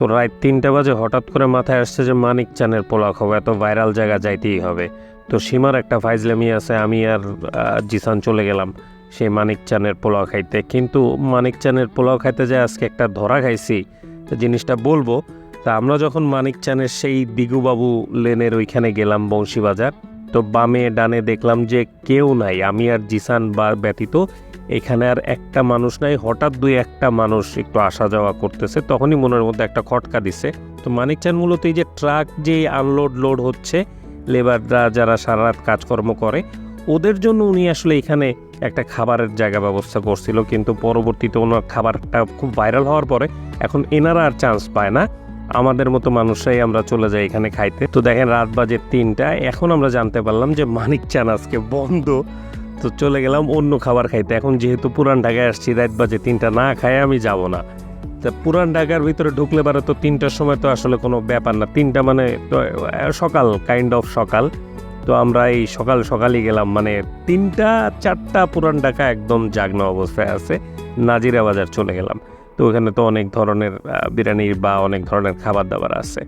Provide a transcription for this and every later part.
তো রাত তিনটা বাজে হঠাৎ করে মাথায় আসছে যে মানিক চানের পোলাও খাব এত ভাইরাল জায়গা যাইতেই হবে। তো সীমার একটা ফাইজলামি আছে, আমি আর জিসান চলে গেলাম সেই মানিক চানের পোলাও খাইতে। কিন্তু মানিক চানের পোলাও খাইতে যে আজকে একটা ধরা খাইছি জিনিসটা বলব, তা আমরা যখন মানিক চানের সেই দিগুবাবু লেনের ওইখানে গেলাম বংশীবাজার তো বামে ডানে দেখলাম যে কেউ নাই, আমি আর জিসান বা ব্যতীত এখানে আর একটা মানুষ নাই। হঠাৎ দুই একটা মানুষ একটু আসা যাওয়া করতেছে, তখনই মনের মধ্যে একটা খটকা দিছে। তো মানিক চান মূলত এই যে ট্রাক যে আনলোড লোড হচ্ছে, লেবাররা যারা সারা রাত কাজকর্ম করে, ওদের জন্য উনি আসলে এখানে একটা খাবারের জায়গা ব্যবস্থা করছিল। কিন্তু পরবর্তীতে ওনার খাবারটা খুব ভাইরাল হওয়ার পরে এখন এনারা আর চান্স পায় না। আমাদের মতো মানুষরাই আমরা চলে যাই এখানে খাইতে। তো দেখেন রাত বাজে তিনটা, এখন আমরা জানতে পারলাম যে মানিক চান আজকে বন্ধ। তো চলে গেলাম অন্য খাবার খাইতে। এখন যেহেতু পুরান ঢাকায় আসছি, রাত বাজে তিনটা, না খায় আমি যাব না। তা পুরান ঢাকার ভিতরে ঢুকলে পারে তো তিনটার সময় তো আসলে কোনো ব্যাপার না। তিনটা মানে সকাল কাইন্ড অফ সকাল। তো আমরা এই সকাল সকালই গেলাম। মানে তিনটা, চারটা পুরান ঢাকা একদম জাগ্ন অবস্থায় আছে। নাজিরা বাজার চলে গেলাম। তো ওখানে তো অনেক ধরনের বিরিয়ানি বা অনেক ধরনের খাবার দাবার আছে।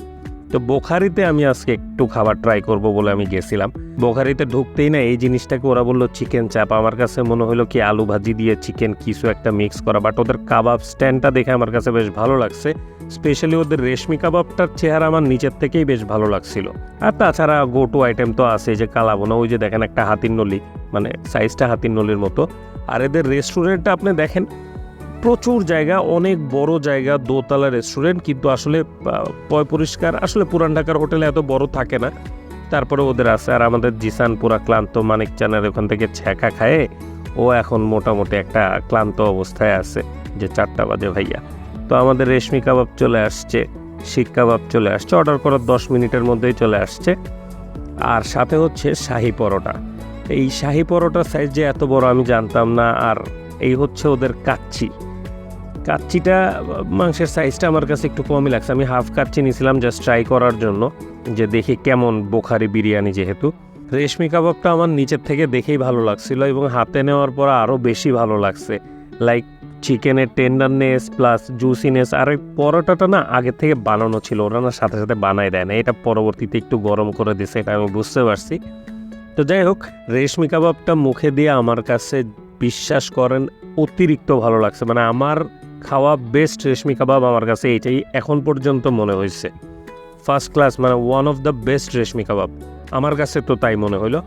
তো বোখারিতে আমি আজকে একটু খাবার ট্রাই করব বলে আমি গেছিলাম। বোখারিতে ঢুকতেই না এই জিনিসটাকে ওরা বলল চিকেন চাপ আমার কাছে মনে হলো কি আলু ভাজি দিয়ে চিকেন কিছু একটা মিক্স করা বাট ওদের কাবাব স্ট্যান্ডটা দেখে আমার কাছে বেশ ভালো লাগছে। স্পেশালি ওদের রেশমি কাবাবটার চেহারা আমার নিচের থেকেই বেশ ভালো লাগছিল। আর তাছাড়া গো টু আইটেম তো আছে যে কালাবোনা, ওই যে দেখেন একটা হাতির নলি মানে সাইজটা হাতির নলির মতো। আর এদের রেস্টুরেন্টটা আপনি দেখেন প্রচুর জায়গা, অনেক বড় জায়গা, দোতলা রেস্টুরেন্ট কিন্তু আসলে পয় পরিষ্কার, আসলে পুরান ঢাকার হোটেলে এত বড় থাকে না। তারপরে ওদের আছে, আর আমাদের জিসান পুরা ক্লান্ত মানিক চানের ওখান থেকে ছ্যাঁকা খায়, ও এখন মোটামুটি একটা ক্লান্ত অবস্থায় আছে, যে চারটা বাজে ভাইয়া। তো আমাদের রেশমি কাবাব চলে আসছে শিক কাবাব চলে আসছে অর্ডার করার দশ মিনিটের মধ্যেই চলে আসছে। আর সাথে হচ্ছে শাহি পরোটা। এই শাহি পরোটার সাইজ যে এত বড় আমি জানতাম না, আর এই হচ্ছে ওদের কাচ্চি। কাচ্চিটা, মাংসের সাইজটা আমার কাছে একটু কমই লাগছে। আমি হাফ কাচ্চি নিয়েছিলাম জাস্ট ট্রাই করার জন্য, যে দেখি কেমন বোখারি বিরিয়ানি যেহেতু। রেশমি কাবাবটা আমার নিচের থেকে দেখেই ভালো লাগছিল এবং হাতে নেওয়ার পর আরও বেশি ভালো লাগছে। লাইক চিকেনের টেন্ডারনেস প্লাস জুসিনেস আর ওই পরোটাটা না আগে থেকে বানানো ছিল, ওরা না সাথে সাথে বানায় দেয় না। এটা পরবর্তীতে একটু গরম করে দিছে, এটা আমি বুঝতে পারছি। তো যাই হোক, রেশমি কাবাবটা মুখে দিয়ে আমার কাছে বিশ্বাস করেন, অতিরিক্ত ভালো লাগছে। মানে আমার খাওয়া বেস্ট রেশমি কাবাব আমার কাছে এইটাই এখন পর্যন্ত মনে হয়েছে। ফার্স্ট ক্লাস মানে one of the best reshmi kebab. আমার কাছে তো তাই মনে হলো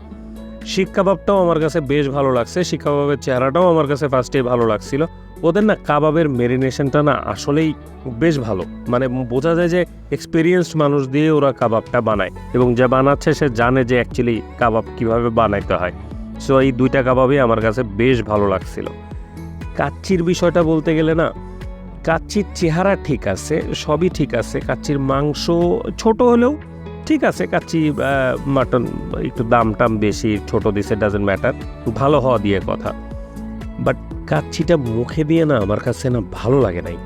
শিক কাবাবটাও আমার কাছে বেশ ভালো লাগছে। শিক কাবাবের চেহারাটাও আমার কাছে ফার্স্টেই ভালো লাগছিল। ওদের না কাবাবের মেরিনেশনটা না আসলেই বেশ ভালো। মানে বোঝা যায় যে এক্সপিরিয়েন্সড মানুষ দিয়ে ওরা কাবাবটা বানায় এবং যে বানাচ্ছে সে জানে যে অ্যাকচুয়ালি কাবাব কীভাবে বানাইতে হয়। সো এই দুইটা কাবাবই আমার কাছে বেশ ভালো লাগছিল। কাচ্চির বিষয়টা বলতে গেলে না, কাচ্চির চেহারা ঠিক আছে, সবই ঠিক আছে, কাচ্চির মাংস ছোট হলেও ঠিক আছে, কাচ্চি মাটন একটু দাম টাম বেশি, ছোট দিছে ডাজেন্ট ম্যাটার ভালো হওয়া দিয়ে কথা। বাট কাচ্চিটা মুখে দিয়ে না আমার কাছে না ভালো লাগে নাই।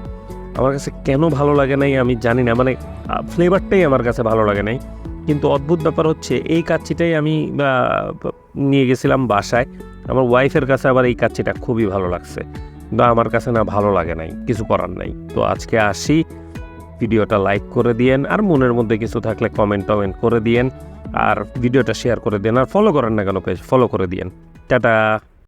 আমার কাছে কেন ভালো লাগে নাই আমি জানি না মানে ফ্লেভারটাই আমার কাছে ভালো লাগে নাই। কিন্তু অদ্ভুত ব্যাপার হচ্ছে, এই কাচ্চিটাই আমি নিয়ে গেছিলাম বাসায়। আমার ওয়াইফের কাছে আবার এই কাচ্চিটা খুবই ভালো লাগছে। কিন্তু আমার কাছে না ভালো লাগে নাই, কিছু করার নাই। তো আজকে আসি, ভিডিওটা লাইক করে দিয়েন, আর মনের মধ্যে কিছু থাকলে কমেন্ট টমেন্ট করে দিয়েন, আর ভিডিওটা শেয়ার করে দিন, আর ফলো করেন না কেন পেজ ফলো করে দিয়েন। টাটা!